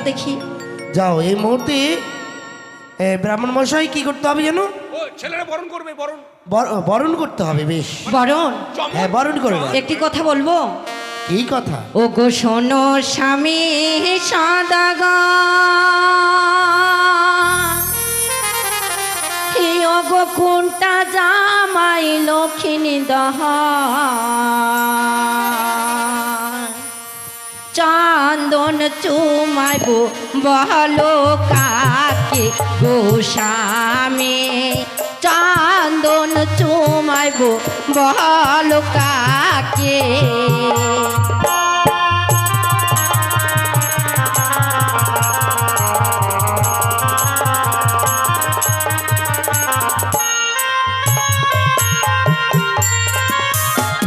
দেখি। যাও এই মুহূর্তে ব্রাহ্মণ মশাই কি করতে হবে যেন? ছেলেরা বরণ করবে বরণ। বরণ করতে হবে বেশ। বরণ? হ্যাঁ বরণ করবে একটি কথা বলব? কি কথা? ও গো শোনো স্বামী সাদাগা ও গো কোনটা জামাই লক্ষ্মী দহ চান্দন চুমাইব বলো কাকে গোস্বামী চান্দন চুমাইব বলো কাকে?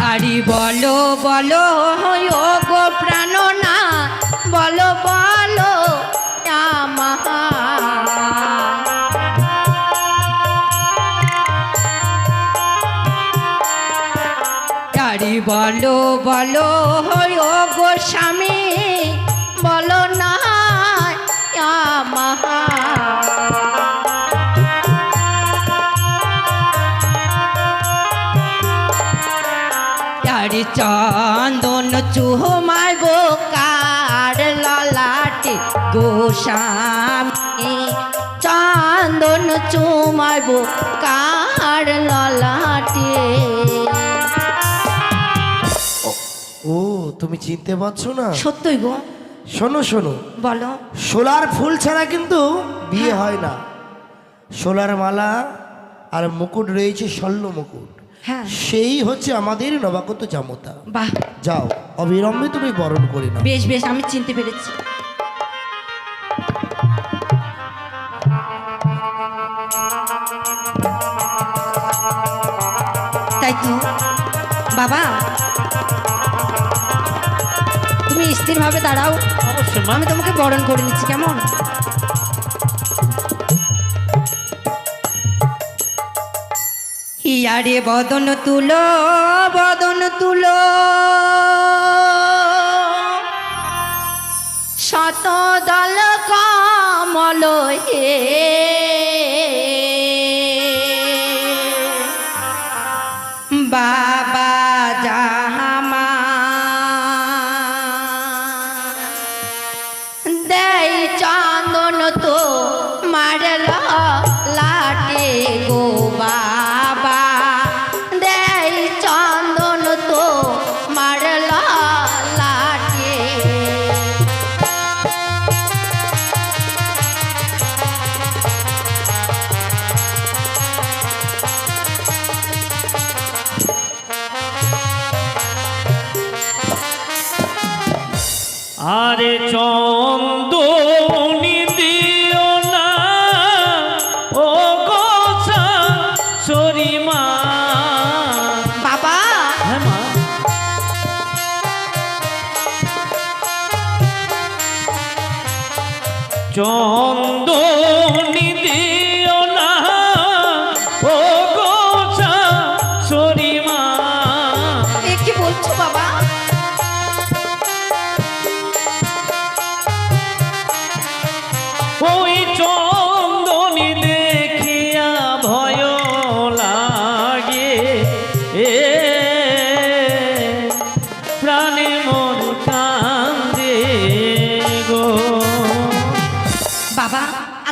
আরে বলো বলো ও বলো বলো ও গো স্বামী, বলো না মহা। চন্দন চুহ মারব কার ললাটে গোস্বামী চন্দন চুমাইব কার ললাটে তুমি চিনতে পারছ না? সত্যই গো। শোনো শোনো। বলো। সোলার ফুল ছাড়া কিন্তু বিয়ে হয়। না। সোলার মালা আর মুকুট রয়েছে স্বর্ণ মুকুট। হ্যাঁ। সেই হচ্ছে আমাদের নবাগত জামতা। বাহ। যাও অবিলম্বে তুমি বরণ করে নাও। বেশ বেশ আমি চিনতে পেরেছি। তাই তো। বাবা তুমি স্থিরভাবে দাঁড়াও। আমি তোমাকে বরণ করে নিচ্ছি কেমন? হিয়ারে বদন তুলো বদন তুলো। শত দল কমল হে চন্দনি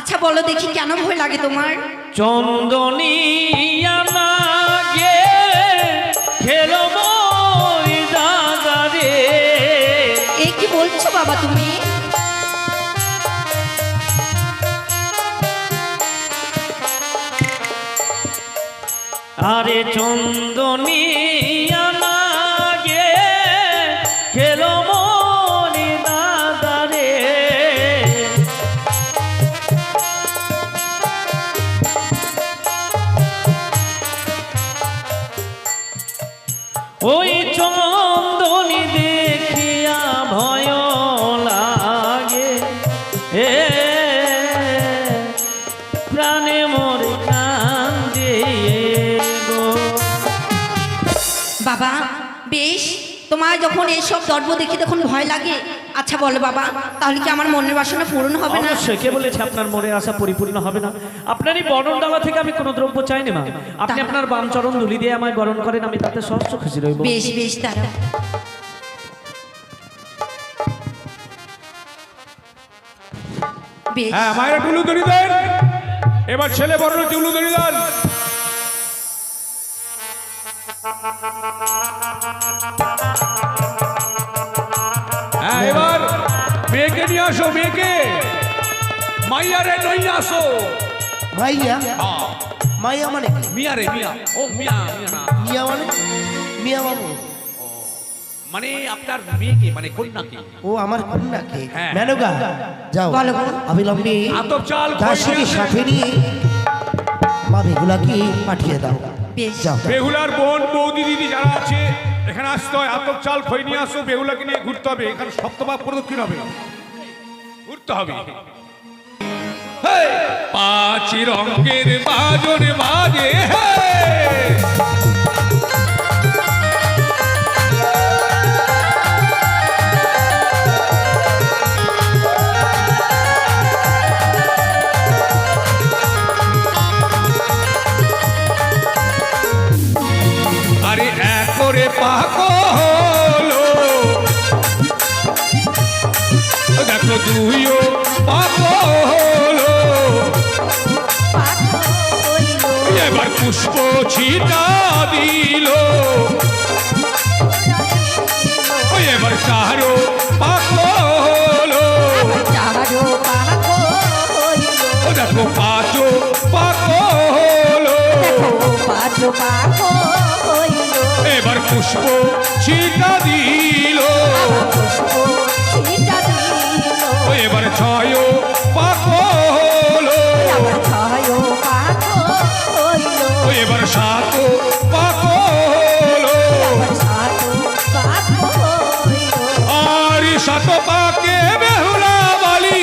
আচ্ছা বলো দেখি কেন ভয় লাগে তোমার? চন্দনি গে খেলো দাদা রে এ কি বলছো বাবা তুমি? আরে চন্দনী ওই চন্দনী দেখিয়া যখন এইসব দ্রব্য দেখি তখন ভয় লাগে। আচ্ছা বলো বাবা তাহলে কি আমার মনের বাসনা পূরণ হবে না? অবশ্যই কে বলেছে আপনার মনের আশা পরিপূর্ণ হবে না? আপনার এই বরণ ডালা থেকে আমি কোনো দ্রব্য চাইনি মা। আপনি আপনার বাম চরণ ধুলি দিয়ে আমায় বরণ করেন আমি তাতে সহস্র খুশি রইব। বেশ বেশ তারা বেশ। হ্যাঁ মায়েরা টুলু দড়ি দেন। এবার ছেলে বড় টুলু দড়ি দেন। হ্যাঁ এবার মেয়েকে নিয়ে আসো মেয়েকে। মাইয়ারে নিয়ে আসো। মাইয়া? হ্যাঁ, মাইয়া মানে কি? মিয়া রে মিয়া। ও মিয়া মিয়া না। মিয়া মানে? মিয়া বাবু। মানে আপনার মেয়েকে মানে কন্যাকে। ও আমার কন্যাকে। হ্যাঁ। মেনকা যাও। অবিলম্বে আতপ চাল তার খই সঙ্গে নিয়ে সাথে নিয়ে মা বেগুলাকে পাঠিয়ে দাও। যাও। বেহুলার বোন বৌদি দিদি যারা আছে এখানে আসতে হয় আতক চাল খই নিয়ে আসো বেহুলাকে নিয়ে ঘুরতে হবে, এখানে সপ্তভাগ প্রদক্ষিণ হবে। ঘুরতে হবে! পাঁচ রঙের বাজনে বাজে হে পাক হলো এবার পুষ্প ছিটা দিল। এবার চারো পাক হলো ও দেখো পাঁচও পাক হলো এবার পুষ্প ছিটা দিল। ও এবার ছয় পাক হলো ও এবার সাত পাক হলো আর সাত পাকে বেহুলা বালি।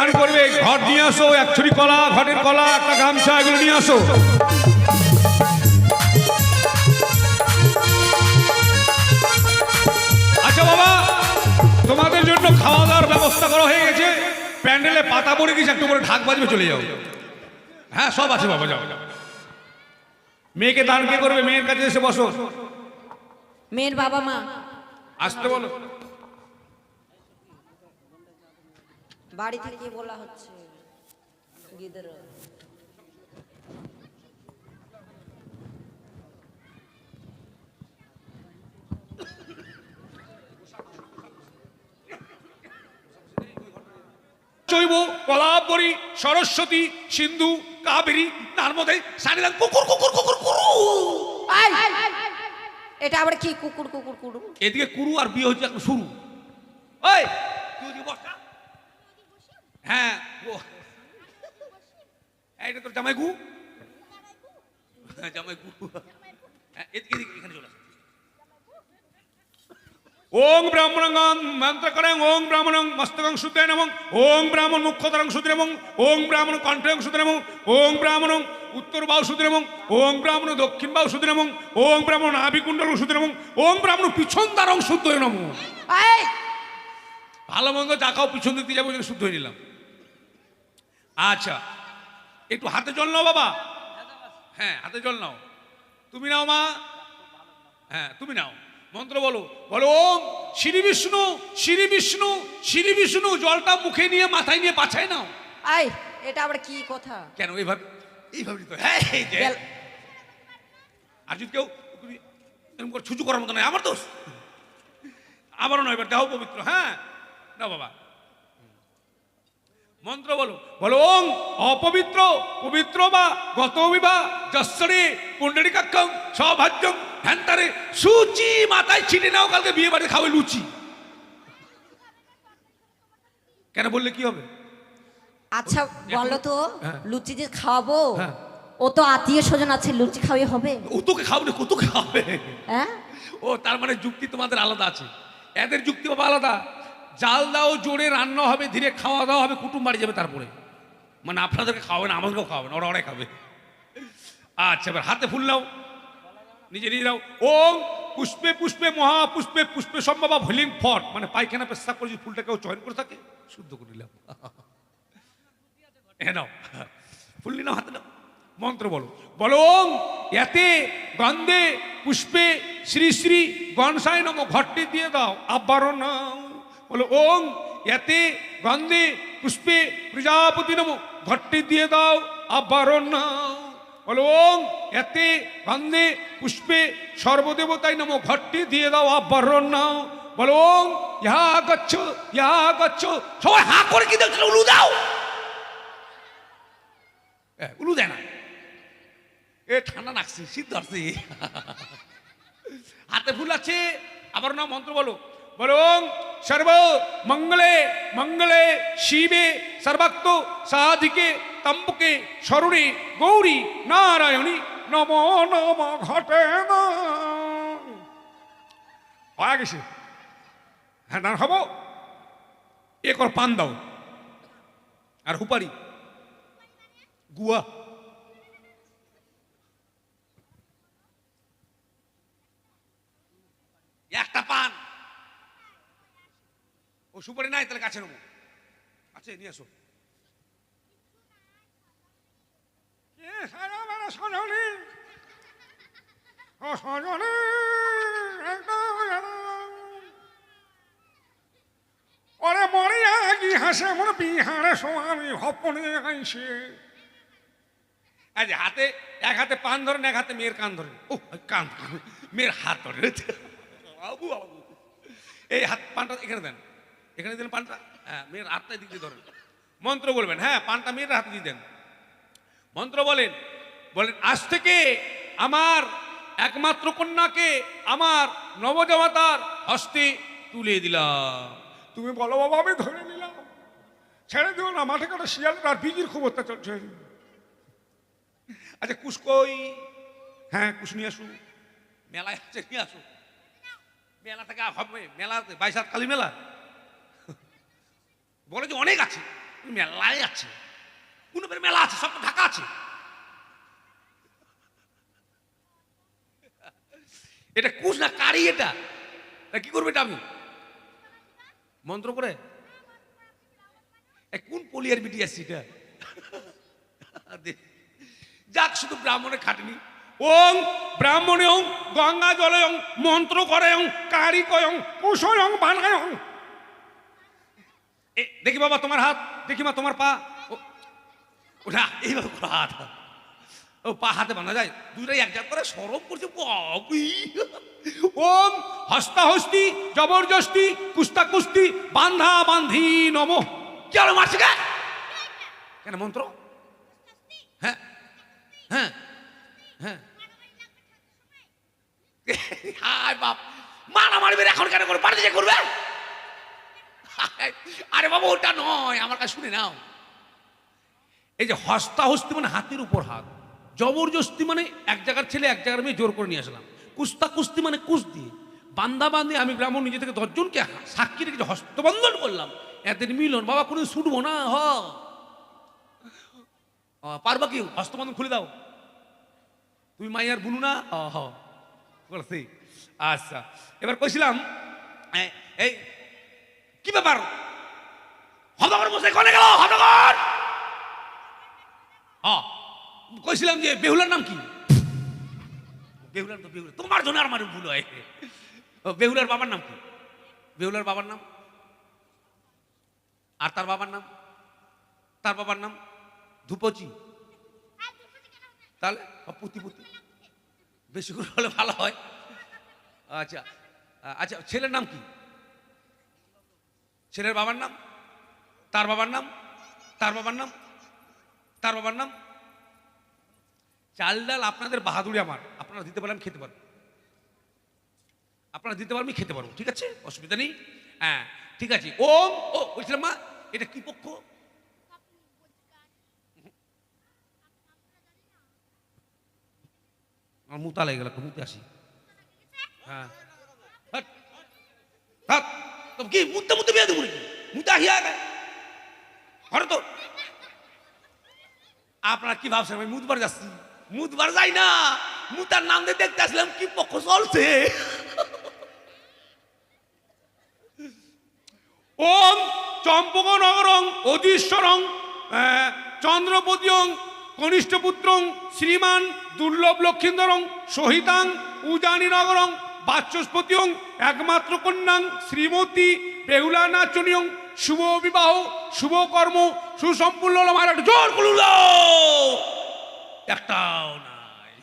দান করবে। ঘট নিয়ে আসো এক ছুরি কলা ঘটের কলা একটা গামছা এগুলো নিয়ে আসো। আচ্ছা বাবা তোমাদের জন্য খাওয়া দাওয়ার ব্যবস্থা করা হয়ে গেছে। প্যান্ডেলে পাতা পড়ে গেছে একটু করে ঢাক বাজবে চলে যাও। হ্যাঁ সব আছে বাবা যাও। যাও। মেয়েকে দান কে করবে? মেয়ের কাছে এসে বসো। মেয়ের বাবা মা আসতে বলো। বাড়ি থেকে বলা হচ্ছে? গিদের। জৈব কলাবরী সরস্বতী সিন্ধু কাবেরী নর্মদে সারিদান কুকুর কুকুর কুকুর কুরু। এটা আবার কি? কুকুর কুকুর কুকুর এদিকে কুরু আর বিয়ে হচ্ছে শুরু। ওই। হ্যাঁ ও। এই, এটা তোর জামাই গু হ্যাঁ, জামাই গু এখানে চলে। ওং ব্রাহ্মণাঙ্গং মন্ত্রকরং ওং ব্রাহ্মণং মস্তকং শুদ্ধে নমং। ওং ব্রাহ্মণ মুখ্যতরং শুদ্ধে নমং। ওং ব্রাহ্মণ কণ্ঠং শুদ্ধে নমং। ওং ব্রাহ্মণং উত্তর বাহু শুদ্ধে নমং। ওং ব্রাহ্মণ দক্ষিণ বাহু শুদ্ধে নমং। ওং ব্রাহ্মণ আবিকুণ্ডলং শুদ্ধে নমং। ওং ব্রাহ্মণ পিছন দ্বারং শুদ্ধ নমঃ। ভালো মন্দ যা খাও পিছন দিতে যাব শুদ্ধ হয়ে নিলাম। আচ্ছা। একটু হাতে জল নাও বাবা। হ্যাঁ হাতে জল নাও। তুমি নাও মা। হ্যাঁ তুমি নাও। মন্ত্র বলো। বলো ওম শ্রী বিষ্ণু শ্রী বিষ্ণু শ্রী বিষ্ণু। জলটা মুখে নিয়ে মাথায় নিয়ে পাছায় নাও। আই এটা আবার কি কথা? কেন এইভাবে এইভাবে দিতে হয়। আর যদি কেউ এরকম করে ছুচু করার মতো নয়। আমার দোষ। আবারও নয় এবার দেহ পবিত্র। হ্যাঁ। না বাবা। মন্ত্র বলো বলো ওং অপবিত্র পবিত্র বা গত বিবাহ যশ্বরে পুণ্ডরিকাক্ষম সৌভাগ্যম হ্যান্তারে সুচি মাথায় ছিটে নাও কালকে বিয়ে বাড়ি খাবে লুচি। কেন বললে কি হবে? আচ্ছা বলো তো হ্যাঁ। লুচি যে খাওয়াবো হ্যাঁ। ও তো আত্মীয় স্বজন আছে লুচি খাওয়াই হবে? ও তোকে খাবে কত খাবে হ্যাঁ? ও তার মানে যুক্তি তোমাদের আলাদা আছে। এদের যুক্তি বাবা আলাদা। জাল দাও, জোরে রান্না হবে, ধীরে খাওয়া দাওয়া হবে, কুটুম বাড়ি যাবে তারপরে। মানে আপনাদেরকে খাওয়াবে না, আমাদেরকেও খাওয়াবে না, ওরা ওরাই খাবে। আচ্ছা এবার হাতে ফুল নাও, নিজে নিজে নাও। ওম, পুষ্পে পুষ্পে, মহা পুষ্পে সম্ভবা ভলিং ফট। মানে পায়খানা পেশা করে যদি ফুলটা কেউ চয়ন করে থাকে, শুদ্ধ করে নিলাম। হ্যাঁ নাও, ফুল নিয়ে নাও, হাতে নাও। মন্ত্র বলো। বলো ওং এতে গন্ধে পুষ্পে শ্রী শ্রী গণসায় নম ঘরটি দিয়ে দাও আবার নাও বলো ওং এতে গন্ধে পুষ্পে প্রজাপতি নম ঘরটি দিয়ে দাও আবার নাও বলো ওং এতে গন্ধে পুষ্পে সর্বদেবতাই নম ঘরটি দিয়ে দাও আবার নাও বলো ওং ইহা গচ্ছ ইহা গচ্ছ সবাই হা করে কি দেখছিল উলু দাও উলু দেয় না এ ঠান্ডা নাকছি শীত ধরছে হাতে ফুল আছে আবার না মন্ত্র বলো বলো সর্ব মঙ্গলে মঙ্গলে শিবে সর্বাক্ত সাধিকে তম্বকে স্বরণে গৌরী নারায়ণী নম নম ঘটে না হয়ে গেছে হ্যাঁ দান হব এ কর পান দাও আর হুপারি গুয়া একটা পান সুপারি নাই, তাহলে কাছে নেব। আছে নিয়ে আসো। সজনে? ও এই হাতে, এক হাতে পান ধরেন, এক হাতে মেয়ের কান ধরেন। ও কান মেয়ের হাত ধরে বাবু। এই হাত, পানটা এখানে দেন। এখানে দিলেন পানটা? হ্যাঁ মেয়ের হাতটা দিক দিয়ে ধরেন। মন্ত্র বলবেন হ্যাঁ পানটা মেয়ের হাতে দিয়ে দেন। মন্ত্র বলেন বলেন আজ থেকে আমার একমাত্র কন্যাকে আমার নবজামাতার হস্তে তুলে দিলাম। তুমি বলো বাবা আমি ধরে নিলাম। ছেড়ে দিও না মাঠে কাটা শিয়ালের আর বিজির খুব অত্যাচার চলছে আচ্ছা কুশ কই? হ্যাঁ কুশ নিয়ে আসুন। মেলায় আছে নিয়ে আসুন। মেলা থেকে হবে মেলাতে বাইশাত কালী মেলা? বলে যে অনেক আছে মেলায় আছে। কোন মেলা আছে, সব ঢাকা আছে। এটা কুশ না কারি এটা? কি করবে এটা আমি? মন্ত্র করে? কোন পলিয়ার বিটি আসছে এটা। যাক, শুধু ব্রাহ্মণে খাটনি। ওং ব্রাহ্মণে গঙ্গা জলে মন্ত্র করে কারি কয়ং কুশয় এ দেখি বাবা, তোমার হাত, দেখি মা, তোমার পা। ওটা এইভাবে হাত। ও, পা হাতে বাঁধা যায়, দুটাই এক করে সরব করছে। ওম হস্তা হস্তি জবরদস্তি কুস্তা কুস্তি বান্ধা বান্ধি নম। কি হলো, মারছে? কেন, মন্ত্র? হ্যাঁ হ্যাঁ হ্যাঁ। হায় বাপ মানা মারবে এখন কেন করে যে করবে আরে বাবা ওটা নয় আমার কাছে শুনে নাও। এই যে হস্তা হস্তি মানে হাতের উপর হাত জবরদস্তি মানে এক জায়গার ছেলে এক জায়গার মেয়ে জোর করে নিয়ে আসলাম। কুস্তা কুস্তি মানে কুস দিয়ে বান্দা বান্ধে আমি ব্রাহ্মণ নিজে থেকে দশজনকে সাক্ষী রেখে হস্তবন্ধন করলাম এদের মিলন বাবা কোনো ছুটবো না হ। পারবা কি? হস্তবন্ধন খুলে দাও। তুমি মাইয়ার বুনু না? হ, আচ্ছা। এবার কইছিলাম এই কি ব্যাপার? হদগর বসে কনে গেল? হদগর হ্যাঁ কইছিলাম যে বেহুলার নাম কি? বেহুলার তো বেহুলা, তোমার জন্য আর ভুল হয়। বেহুলার বাবার নাম কি? বেহুলার বাবার নাম? আর তার বাবার নাম? তার বাবার নাম? ধুপচি তাহলে? পুতি পুতি। বেশি করে হলে ভালো হয়। আচ্ছা আচ্ছা ছেলের নাম কি? ছেলের বাবার নাম? তার বাবার নাম? তার বাবার নাম? তার বাবার নাম? চাল ডাল আপনাদের বাহাদুরি আমার। আপনারা দিতে পারেন, খেতে পারব আপনারা দিতে পারবেন খেতে পারব, ঠিক আছে? অসুবিধা নেই। হ্যাঁ ঠিক আছে। ওম, ও, বলছিলাম মা, এটা কি পক্ষ? আমার মুতা লেগে গেল, মুতে আসি। হ্যাঁ। কি দেবো নাকি গে ঘরে তো আপনারা কি ভাবছেন আমি মুদবার যাচ্ছি মুদবার যাই না মুতার নাম দিয়ে দেখতে আসলাম কি পক্ষ চলছে ওম চম্পক নগরং অধীশ্বরং কনিষ্ঠ পুত্রং শ্রীমান দুর্লভ লক্ষিন্দরং সহিতাং উজানি নগরং বাচস্পতিয়ং, একমাত্র কন্যাং, শ্রীমতী বেহুলা নাচনীয়ং শুভ বিবাহ, শুভ কর্ম, সুসম্পূর্ণ একটা জোর করুন একটাও নাই।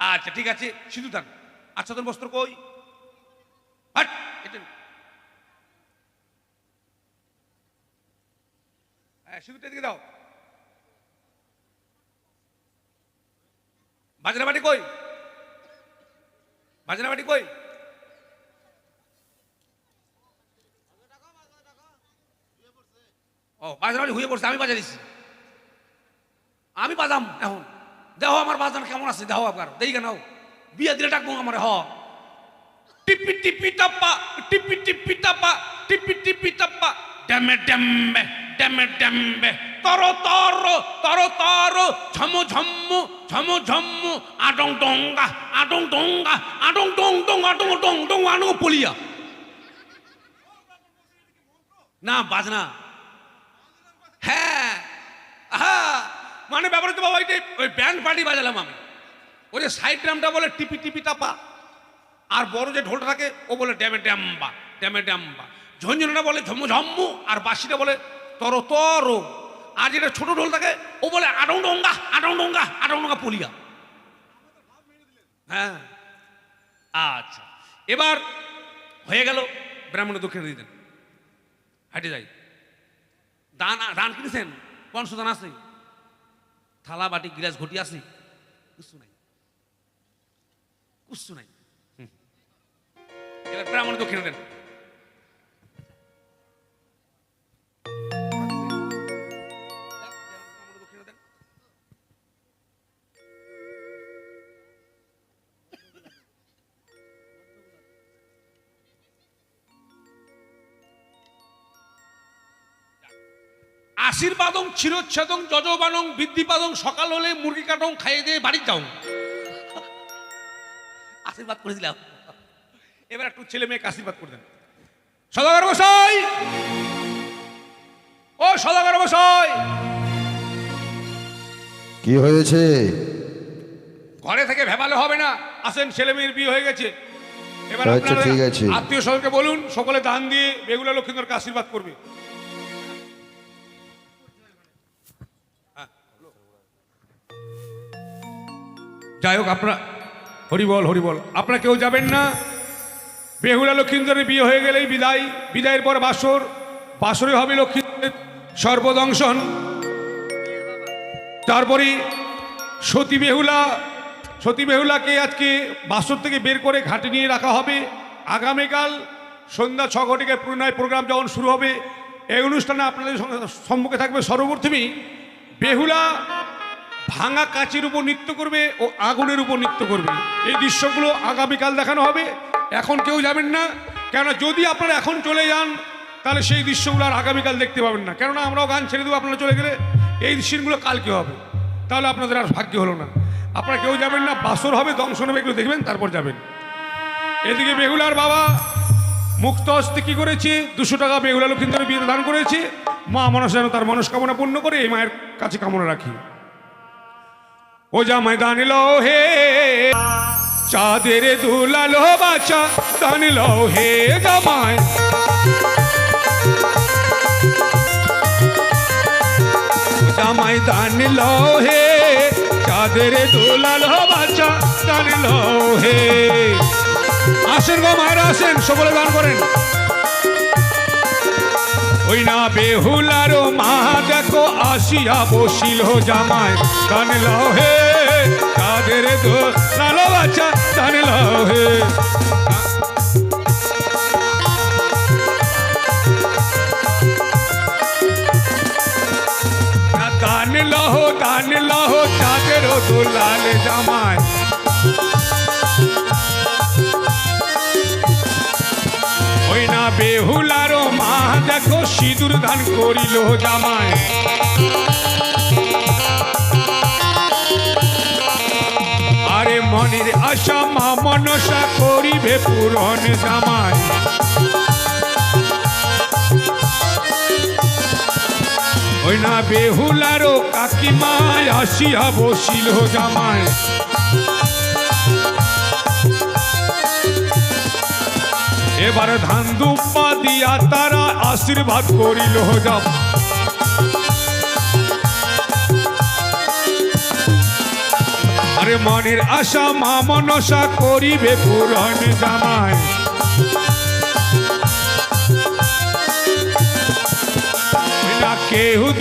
আচ্ছা ঠিক আছে সিধু থাক আচ্ছা তোর বস্ত্র কই। হ্যাঁ দাও। বাজনা বাটি কই? বাজনা বাটি কই? ও, বাজনা বাটি হয়ে পড়ছে, আমি বাজা দিচ্ছি আমি বাজাম এখন। দেহ আমার বাজান কেমন আছে দেহ আপনার দেই কেন বিয়ে দিলে ডাকবো আমার, হ। টিপি টিপি, টাপ্পা, টিপি টিপি, টাপ্পা, টিপি টিপি, টাপ্পা। ড্যামে ড্যামে ড্যামে ড্যামে। তর তর তর তর, ঝম ঝম ঝম ঝম, আডং ডঙ্গা আডং ডঙ্গা, আডং ডং ডং, আডং ডং ডং আডং পলিয়া। না, বাজনা। হ্যাঁ হ্যাঁ মানে ব্যাপারে তো বাবা, ওই ব্যান্ড পার্টি বাজালাম আমি। ওই যে সাইড ড্রামটা বলে টিপি টিপি টাপা, আর বড় যে ঢোলটা থাকে, ও বলে ড্যামে ড্যাম্বা ড্যামে ড্যাম্বা। ঝঞ্ঝনটা বলে ঝম্মু ঝম্মু আর বাসিটা বলে তর তর। আর যেটা ছোট ঢোল থাকে, ও বলে আডং ডঙ্গা আডং ডঙ্গা আডং ডঙ্গা পলিয়া। হ্যাঁ। আচ্ছা। এবার হয়ে গেল ব্রাহ্মণের দক্ষিণে দিতেন হাঁটে যাই। দান দান কিনেছেন? পঞ্চ দান আছে। থালা, বাটি, গিলাস, ঘটি আছে। কুসু নাই। কুসু নাই। এবার ব্রাহ্মণ দক্ষিণে দেন। আশীর্বাদং চিরচ্ছেদং যজবানং বৃদ্ধিপাদং সকাল হলে মুরগি কাটং খাইয়ে দিয়ে বাড়ি যাও। আশীর্বাদ করে দিলাম এবার একটু ছেলে মেয়েকে আশীর্বাদ করে দেন। সদাগর বসাই ও সদাগর বসাই কি হয়েছে? ঘরে থেকে ভেবালে হবে না। আসেন ছেলে মেয়ের বিয়ে হয়ে গেছে। এবার আচ্ছা, আপনারা ঠিক আছে। আত্মীয় স্বজনকে বলুন সকলে দান দিয়ে বেগুলা লক্ষ্মীন্দরকে আশীর্বাদ করবে। যাই হোক, আপনারা হরিবল হরিবল আপনারা কেউ যাবেন না। বেহুলা লক্ষ্মীন্দরের বিয়ে হয়ে গেলেই বিদায়। বিদায়ের পর বাসর। বাসরে হবে লক্ষ্মীন্দরের সর্বদংশন। তারপরে সতী বেহুলা সতী বেহুলাকে আজকে বাসর থেকে বের করে ঘাটে নিয়ে রাখা হবে। আগামীকাল সন্ধ্যা ছ ঘটিকে প্রণয় প্রোগ্রাম যখন শুরু হবে, এই অনুষ্ঠানে আপনাদের সম্মুখে থাকবে সর্বপ্রথমেই বেহুলা ভাঙা কাচের উপর নৃত্য করবে ও আগুনের উপর নৃত্য করবে। এই দৃশ্যগুলো আগামীকাল দেখানো হবে। এখন কেউ যাবেন না। কেননা যদি আপনারা এখন চলে যান, তাহলে সেই দৃশ্যগুলো আর আগামীকাল দেখতে পাবেন না। কেননা আমরাও গান ছেড়ে দেবো, আপনারা চলে গেলে এই সিনগুলো কালকে হবে? তাহলে আপনাদের আর ভাগ্য হলো না। আপনারা কেউ যাবেন না, বাসর হবে, দংশন হবে, এগুলো দেখবেন, তারপর যাবেন। এদিকে বেহুলার বাবা মুক্ত হস্তে কী করেছে? দুশো টাকা বেহুলা লক্ষ্মীন্দরে বিয়ে দান করেছে। মা মানুষ যেন তার মনস্কামনা পূর্ণ করে, এই মায়ের কাছে কামনা রাখি। ও জামাই দানিল হে চাঁদের দুলালো বাচ্চা দানিল হে জামাই ও জামাই দানিল হে চাঁদের দুলালো বাচ্চা দানিল হে আসেন গো মায়েরা, আসেন সকলে দান করেন। ওই না বেহুলারও মা দেখো, আসিয়া বসিল জামায় কান লাও হে, তাদের দো লালো বাচ্চা কান লাও হে। না দান লহ দান লহ চাঁদের দোলাল জামায় ওই না বেহুলারও মা দেখো সিঁদুর দান করিল জামায় আরে মনের আশা মা মনসা করিবে পূরণ জামায় ওই না বেহুলারও কাকিমায় আসিয়া বসিল জামায় এবার ধান দুপা দিয়া তারা আশীর্বাদ করিল যাব আরে মনের আশা মা মনসা করিবে পূরণ জামায় দি-